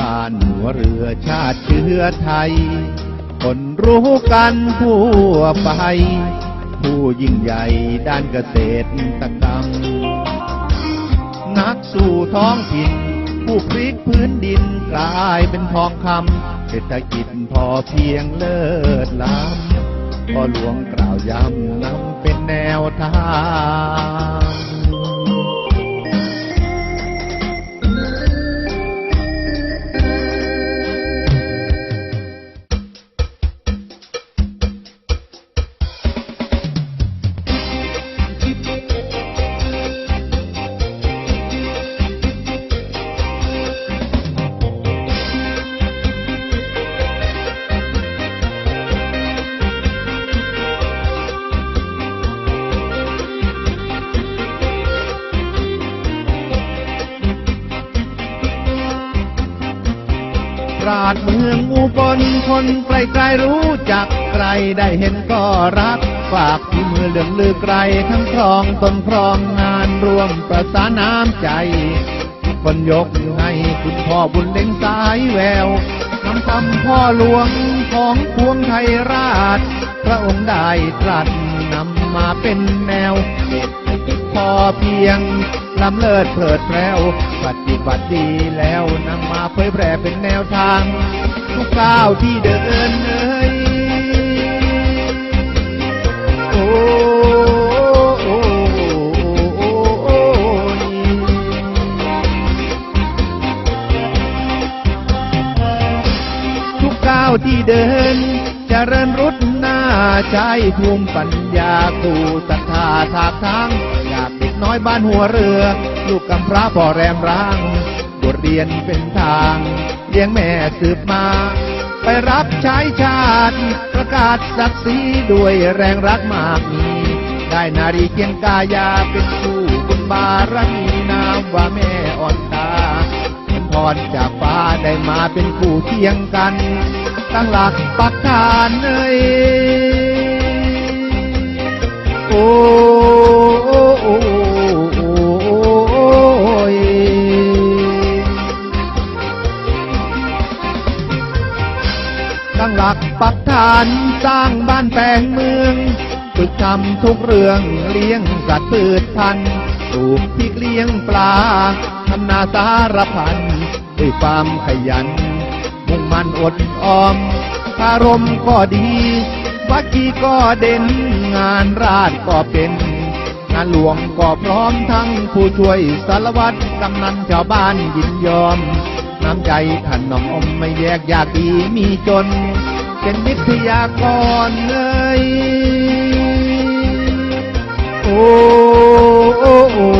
บ้านหัวเรือชาติเชื้อไทย คนรู้กันทั่วไป ผู้ยิ่งใหญ่ด้านเกษตรกรรม นักสู่ท้องถิ่น ผู้พลิกพื้นดินกลายเป็นทองคำเศรษฐกิจพอเพียงเลิศล้ำพอหลวงกล่าวย้ำนำเป็นแนวทาง ราดเมืองอุบลคนไกลๆรู้จักใครได้เห็นก็รักฝากที่มือเหลืองลือไกลทั้งครองตนครองงานรวมประสานน้ำใจทุกคนยกให้คุณพ่อบุญเล็งสายแววนำคำพ่อหลวงของพวงไทยราช พระองค์ได้ตรัส นำมาเป็นแนวเศรษฐกิจพอเพียงลำเลิศเพลิดเพล้วปฏิบัติดีแล้วนำมาเผยแพร่เป็นแนวทาง ทุกก้าวที่เดินเอ้ยโอ้โอ้โอ้ทุกก้าวที่เดินจะเริญรุด ใจภูมิปัญญาสู่ศรัทธาทากทางอยากเด็กน้อยบ้านหัวเรือ ลูกกำพร้าพ่อแรมร่างบทเรียนเป็นทางเลี้ยงแม่สืบมา ไปรับใช้ชาติ ประกาศศักดิ์ศรีด้วยแรงรักมากมี ได้นารีเกียงกายาเป็นคู่บุญบารมีนามว่าแม่อ่อนตาเป็นพรจากฟ้าได้มาเป็นคู่เคียงกัน ตั้งหลักปักฐานเอ้ย โอ้โอ้ยตั้งหลักปักฐานสร้างบ้านแปลงเมืองฝึกทำทุกเรื่องเลี้ยงสัตว์พืชพันธุ์ปลูกพริกเลี้ยงปลาทำนาสารพันด้วยความขยัน มุ่งมั่นอดออมอารมณ์ก็ดี วักีก็เด่น งานราชก็เป็น งานหลวงก็พร้อมทั้งผู้ช่วยสารวัตรกำนันชาวบ้านยินยอม น้ำใจท่านน้องอมไม่แยกยากดีมีจน เป็นวิทยากรเลยโอ้โอ้โอ้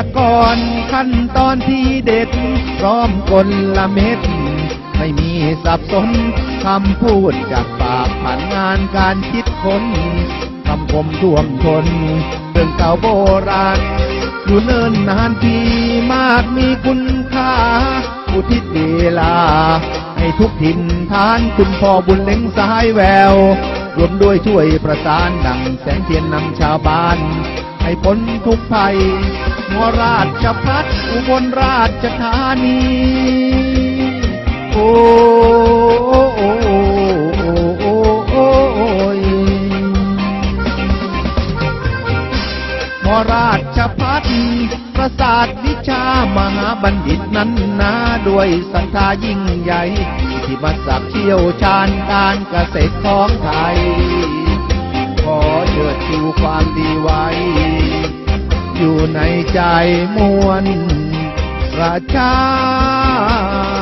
ากรขั้นตอนที่เด็ด พร้อมกลละเม็ด ไม่มีสับสนคำพูดจากปากผ่านงานการคิดค้นคำคมท่วมทนเรื่องเก่าโบราณอยู่เนิ่นนานทีมากมีคุณค่าอุทิศเวลา ให้ทุกถิ่นฐานคุณพ่อบุญเล็งสายแวว รวมด้วยช่วยประสานดังแสงเทียนนำชาวบ้าน ให้พ้นทุกภัย มัวราชพัฒอุบลราชธานี โอ้โอ้โอ้โอ้โอ้โอ้ยมราชพัฒประสาทวิชามหาบัณฑิตนั้นนาด้วยศรัทธายิ่งใหญ่ที่มาสักเชี่ยวชาญการเกษตรของไทย ขอเชิดชูความดีไว้ อยู่ในใจมวลประชา